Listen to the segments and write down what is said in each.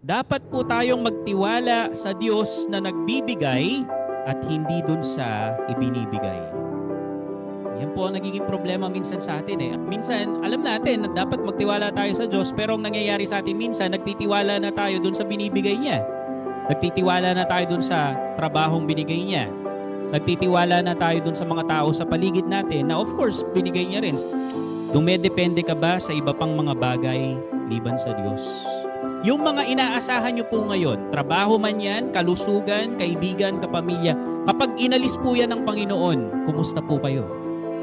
Dapat po tayong magtiwala sa Diyos na nagbibigay at hindi dun sa ibinibigay. Yan po ang nagiging problema minsan sa atin eh. Minsan, alam natin na dapat magtiwala tayo sa Diyos pero ang nangyayari sa atin minsan, nagtitiwala na tayo dun sa binibigay niya. Nagtitiwala na tayo dun sa trabahong binigay niya. Nagtitiwala na tayo dun sa mga tao sa paligid natin na of course, binigay niya rin. Dumedepende ka ba sa iba pang mga bagay liban sa Diyos? Yung mga inaasahan nyo po ngayon, trabaho man yan, kalusugan, kaibigan, kapamilya, kapag inalis po yan ng Panginoon, kumusta po kayo?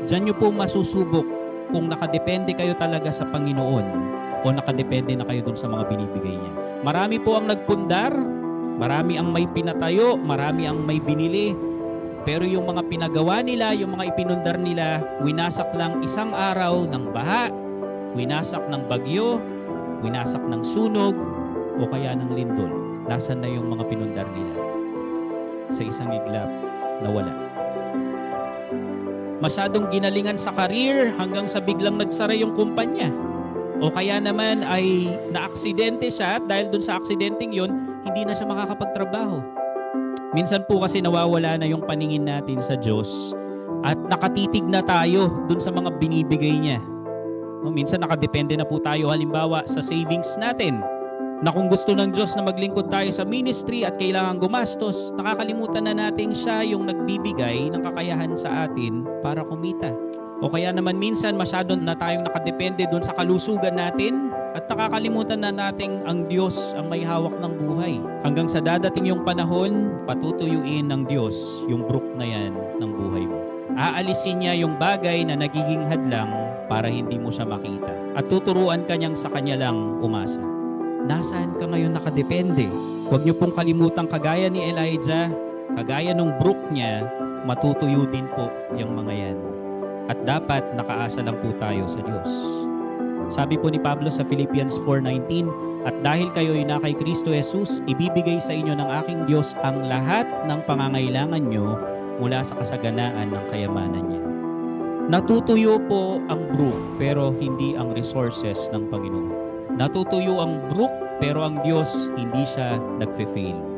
Diyan nyo po masusubok kung nakadepende kayo talaga sa Panginoon o nakadepende na kayo dun sa mga binibigay niya. Marami po ang nagpundar, marami ang may pinatayo, marami ang may binili, pero yung mga pinagawa nila, yung mga ipinundar nila, winasak lang isang araw ng baha, winasak ng bagyo, winasak ng sunog, o kaya ng lindol. Nasaan na yung mga pinundar nila? Sa isang iglap, nawala. Masyadong ginalingan sa karir hanggang sa biglang nagsara yung kumpanya. O kaya naman ay naaksidente siya at dahil dun sa aksidenteng yun, hindi na siya makakapagtrabaho. Minsan po kasi nawawala na yung paningin natin sa Diyos at nakatitig na tayo dun sa mga binibigay niya. No, minsan nakadepende na po tayo halimbawa sa savings natin na kung gusto ng Diyos na maglingkod tayo sa ministry at kailangan gumastos, nakakalimutan na natin siya yung nagbibigay ng kakayahan sa atin para kumita. O kaya naman minsan masyado na tayong nakadepende doon sa kalusugan natin at nakakalimutan na nating ang Diyos ang may hawak ng buhay. Hanggang sa dadating yung panahon, patutuyuin ng Diyos yung brook na yan ng buhay mo. Aalisin niya yung bagay na nagiging hadlang para hindi mo siya makita. At tuturuan ka niyang sa kanya lang umasa. Nasaan ka ngayon nakadepende? Huwag niyo pong kalimutang kagaya ni Elijah, kagaya nung brook niya, matutuyo din po yung mga yan. At dapat nakaasa lang po tayo sa Diyos. Sabi po ni Pablo sa Philippians 4.19, At dahil kayo'y na kay Kristo Jesus, ibibigay sa inyo ng aking Diyos ang lahat ng pangangailangan nyo mula sa kasaganaan ng kayamanan niya. Natutuyo po ang brook pero hindi ang resources ng Panginoon. Natutuyo ang brook pero ang Diyos hindi siya nagfe-fail.